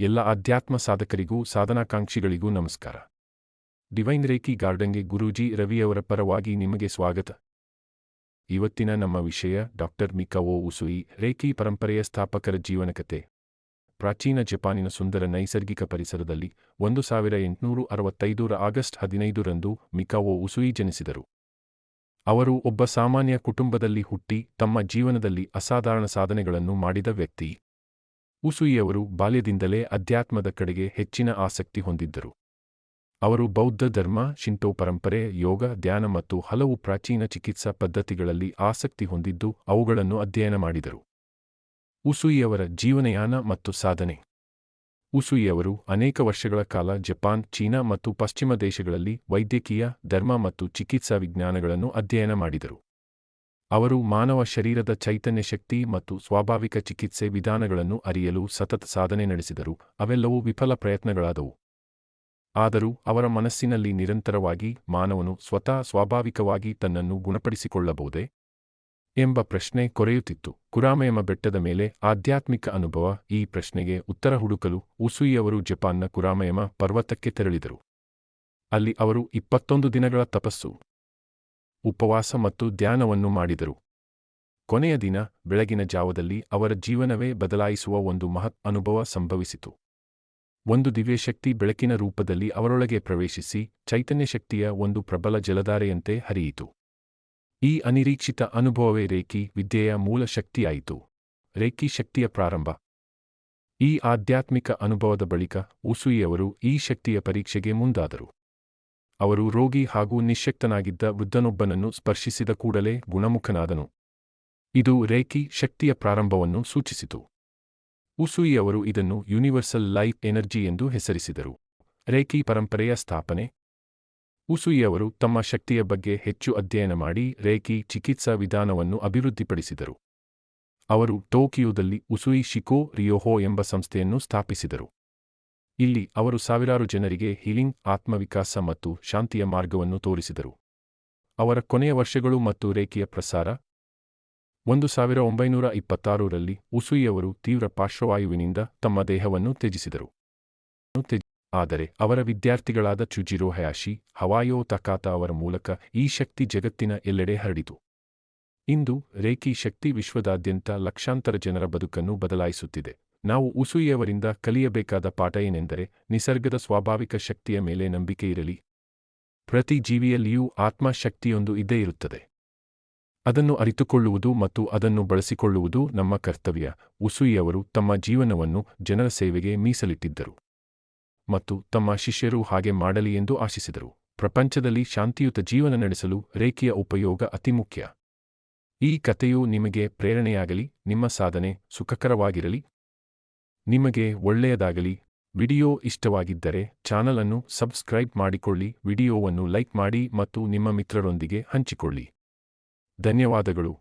ಎಲ್ಲ ಆಧ್ಯಾತ್ಮ ಸಾಧಕರಿಗೂ ಸಾಧನಾಕಾಂಕ್ಷಿಗಳಿಗೂ ನಮಸ್ಕಾರ. ಡಿವೈನ್ ರೇಖಿ ಗಾರ್ಡನ್ಗೆ ಗುರೂಜಿ ರವಿಯವರ ಪರವಾಗಿ ನಿಮಗೆ ಸ್ವಾಗತ. ಇವತ್ತಿನ ನಮ್ಮ ವಿಷಯ ಡಾಕ್ಟರ್ ಮಿಕಾವೋ ಉಸುಯಿ, ರೇಖಿ ಪರಂಪರೆಯ ಸ್ಥಾಪಕರ ಜೀವನಕತೆ ಪ್ರಾಚೀನ ಜಪಾನಿನ ಸುಂದರ ನೈಸರ್ಗಿಕ ಪರಿಸರದಲ್ಲಿ ಒಂದು ಸಾವಿರ ಎಂಟುನೂರು ಅರವತ್ತೈದರ ಆಗಸ್ಟ್ ಹದಿನೈದರಂದು ಮಿಕಾವೋ ಉಸುಯಿ ಜನಿಸಿದರು. ಅವರು ಒಬ್ಬ ಸಾಮಾನ್ಯ ಕುಟುಂಬದಲ್ಲಿ ಹುಟ್ಟಿ ತಮ್ಮ ಜೀವನದಲ್ಲಿ ಅಸಾಧಾರಣ ಸಾಧನೆಗಳನ್ನು ಮಾಡಿದ ವ್ಯಕ್ತಿ. ಉಸುಯಿಯವರು ಬಾಲ್ಯದಿಂದಲೇ ಅಧ್ಯಾತ್ಮದ ಕಡೆಗೆ ಹೆಚ್ಚಿನ ಆಸಕ್ತಿ ಹೊಂದಿದ್ದರು. ಅವರು ಬೌದ್ಧ ಧರ್ಮ ಶಿಂಟೋ ಪರಂಪರೆ, ಯೋಗ, ಧ್ಯಾನ ಮತ್ತು ಹಲವು ಪ್ರಾಚೀನ ಚಿಕಿತ್ಸಾ ಪದ್ಧತಿಗಳಲ್ಲಿ ಆಸಕ್ತಿ ಹೊಂದಿದ್ದು ಅವುಗಳನ್ನು ಅಧ್ಯಯನ ಮಾಡಿದರು. ಉಸುಯಿಯವರ ಜೀವನಯಾನ ಮತ್ತು ಸಾಧನೆ. ಉಸುಯಿಯವರು ಅನೇಕ ವರ್ಷಗಳ ಕಾಲ ಜಪಾನ್, ಚೀನಾ ಮತ್ತು ಪಶ್ಚಿಮ ದೇಶಗಳಲ್ಲಿ ವೈದ್ಯಕೀಯ, ಧರ್ಮ ಮತ್ತು ಚಿಕಿತ್ಸಾ ವಿಜ್ಞಾನಗಳನ್ನು ಅಧ್ಯಯನ ಮಾಡಿದರು. ಅವರು ಮಾನವ ಶರೀರದ ಚೈತನ್ಯ ಶಕ್ತಿ ಮತ್ತು ಸ್ವಾಭಾವಿಕ ಚಿಕಿತ್ಸೆ ವಿಧಾನಗಳನ್ನು ಅರಿಯಲು ಸತತ ಸಾಧನೆ ನಡೆಸಿದರು, ಅವೆಲ್ಲವೂ ವಿಫಲ ಪ್ರಯತ್ನಗಳಾದವು. ಆದರೂ ಅವರ ಮನಸ್ಸಿನಲ್ಲಿ ನಿರಂತರವಾಗಿ ಮಾನವನು ಸ್ವತಃ ಸ್ವಾಭಾವಿಕವಾಗಿ ತನ್ನನ್ನು ಗುಣಪಡಿಸಿಕೊಳ್ಳಬಹುದೇ? ಎಂಬ ಪ್ರಶ್ನೆ ಕೊರೆಯುತ್ತಿತ್ತು. ಕುರಾಮಯಮ ಬೆಟ್ಟದ ಮೇಲೆ ಆಧ್ಯಾತ್ಮಿಕ ಅನುಭವ ಈ ಪ್ರಶ್ನೆಗೆ ಉತ್ತರ ಹುಡುಕಲು ಉಸುಯಿಯವರು ಜಪಾನ್ನ ಕುರಾಮಯಮ ಪರ್ವತಕ್ಕೆ ತೆರಳಿದರು. ಅಲ್ಲಿ ಅವರು ಇಪ್ಪತ್ತೊಂದು ದಿನಗಳ ತಪಸ್ಸು. ಉಪವಾಸ ಮತ್ತು ಧ್ಯಾನವನ್ನು ಮಾಡಿದರು. ಕೊನೆಯ ದಿನ, ಬೆಳಗಿನ ಜಾವದಲ್ಲಿ ಅವರ ಜೀವನವೇ ಬದಲಾಯಿಸುವ ಒಂದು ಮಹತ್ ಅನುಭವ ಸಂಭವಿಸಿತು. ಒಂದು ದಿವ್ಯಶಕ್ತಿ ಬೆಳಕಿನ ರೂಪದಲ್ಲಿ ಅವರೊಳಗೆ ಪ್ರವೇಶಿಸಿ, ಚೈತನ್ಯ ಶಕ್ತಿಯ ಒಂದು ಪ್ರಬಲ ಜಲಧಾರೆಯಂತೆ ಹರಿಯಿತು. ಈ ಅನಿರೀಕ್ಷಿತ ಅನುಭವವೇ ರೇಖಿ ವಿದ್ಯೆಯ ಮೂಲ ಶಕ್ತಿಯಾಯಿತು. ರೇಖಿ ಶಕ್ತಿಯ ಪ್ರಾರಂಭ. ಈ ಆಧ್ಯಾತ್ಮಿಕ ಅನುಭವದ ಬಳಿಕ, ಉಸುಯಿಯವರು ಈ ಶಕ್ತಿಯ ಪರೀಕ್ಷೆಗೆ ಮುಂದಾದರು. ಅವರು ರೋಗಿ ಹಾಗೂ ನಿಶ್ಯಕ್ತನಾಗಿದ್ದ ವೃದ್ಧನೊಬ್ಬನನ್ನು ಸ್ಪರ್ಶಿಸಿದ ಕೂಡಲೇ ಗುಣಮುಖನಾದನು. ಇದು ರೇಖಿ ಶಕ್ತಿಯ ಪ್ರಾರಂಭವನ್ನು ಸೂಚಿಸಿತು. ಉಸುಯಿಯವರು ಇದನ್ನು ಯೂನಿವರ್ಸಲ್ ಲೈಫ್ ಎನರ್ಜಿ ಎಂದು ಹೆಸರಿಸಿದರು. ರೇಖಿ ಪರಂಪರೆಯ ಸ್ಥಾಪನೆ. ಉಸುಯಿಯವರು ತಮ್ಮ ಶಕ್ತಿಯ ಬಗ್ಗೆ ಹೆಚ್ಚು ಅಧ್ಯಯನ ಮಾಡಿ ರೇಖಿ ಚಿಕಿತ್ಸಾ ವಿಧಾನವನ್ನು ಅಭಿವೃದ್ಧಿಪಡಿಸಿದರು. ಅವರು ಟೋಕಿಯೋದಲ್ಲಿ ಉಸುಯಿ ಶಿಕೋ ರಿಯೋಹೋ ಎಂಬ ಸಂಸ್ಥೆಯನ್ನು ಸ್ಥಾಪಿಸಿದರು. ಇಲ್ಲಿ ಅವರು ಸಾವಿರಾರು ಜನರಿಗೆ ಹೀಲಿಂಗ್, ಆತ್ಮವಿಕಾಸ ಮತ್ತು ಶಾಂತಿಯ ಮಾರ್ಗವನ್ನು ತೋರಿಸಿದರು. ಅವರ ಕೊನೆಯ ವರ್ಷಗಳು ಮತ್ತು ರೇಖೆಯ ಪ್ರಸಾರ. ಒಂದು ಸಾವಿರ ಒಂಬೈನೂರ ಇಪ್ಪತ್ತಾರರಲ್ಲಿ ಉಸುಯಿಯವರು ತೀವ್ರ ಪಾರ್ಶ್ವವಾಯುವಿನಿಂದ ತಮ್ಮ ದೇಹವನ್ನು ತ್ಯಜಿಸಿದರು. ಆದರೆ ಅವರ ವಿದ್ಯಾರ್ಥಿಗಳಾದ ಚುಜಿರೋ ಹಯಾಶಿ, ಹವಾಯೋ ತಕಾತ ಅವರ ಮೂಲಕ ಈ ಶಕ್ತಿ ಜಗತ್ತಿನ ಎಲ್ಲೆಡೆ ಹರಡಿತು. ಇಂದು ರೇಖಿ ಶಕ್ತಿ ವಿಶ್ವದಾದ್ಯಂತ ಲಕ್ಷಾಂತರ ಜನರ ಬದುಕನ್ನು ಬದಲಾಯಿಸುತ್ತಿದೆ. ನಾವು ಉಸುಯಿಯವರಿಂದ ಕಲಿಯಬೇಕಾದ ಪಾಠ ಏನೆಂದರೆ ನಿಸರ್ಗದ ಸ್ವಾಭಾವಿಕ ಶಕ್ತಿಯ ಮೇಲೆ ನಂಬಿಕೆ ಇರಲಿ. ಪ್ರತಿ ಜೀವಿಯಲ್ಲಿಯೂ ಆತ್ಮಶಕ್ತಿಯೊಂದು ಇದ್ದೇ ಇರುತ್ತದೆ. ಅದನ್ನು ಅರಿತುಕೊಳ್ಳುವುದು ಮತ್ತು ಅದನ್ನು ಬಳಸಿಕೊಳ್ಳುವುದು ನಮ್ಮ ಕರ್ತವ್ಯ. ಉಸುಯಿಯವರು ತಮ್ಮ ಜೀವನವನ್ನು ಜನರ ಸೇವೆಗೆ ಮೀಸಲಿಟ್ಟಿದ್ದರು ಮತ್ತು ತಮ್ಮ ಶಿಷ್ಯರು ಹಾಗೆ ಮಾಡಲಿ ಎಂದು ಆಶಿಸಿದರು. ಪ್ರಪಂಚದಲ್ಲಿ ಶಾಂತಿಯುತ ಜೀವನ ನಡೆಸಲು ರೇಖೆಯ ಉಪಯೋಗ ಅತಿ ಮುಖ್ಯ. ಈ ಕಥೆಯು ನಿಮಗೆ ಪ್ರೇರಣೆಯಾಗಲಿ, ನಿಮ್ಮ ಸಾಧನೆ ಸುಖಕರವಾಗಿರಲಿ. ನಿಮಗೆ ಒಳ್ಳೆಯದಾಗಲಿ. ವಿಡಿಯೋ ಇಷ್ಟವಾಗಿದ್ದರೆ ಚಾನಲ್ ಅನ್ನು ಸಬ್ಸ್ಕ್ರೈಬ್ ಮಾಡಿಕೊಳ್ಳಿ. ವಿಡಿಯೋವನ್ನು ಲೈಕ್ ಮಾಡಿ ಮತ್ತು ನಿಮ್ಮ ಮಿತ್ರರೊಂದಿಗೆ ಹಂಚಿಕೊಳ್ಳಿ. ಧನ್ಯವಾದಗಳು.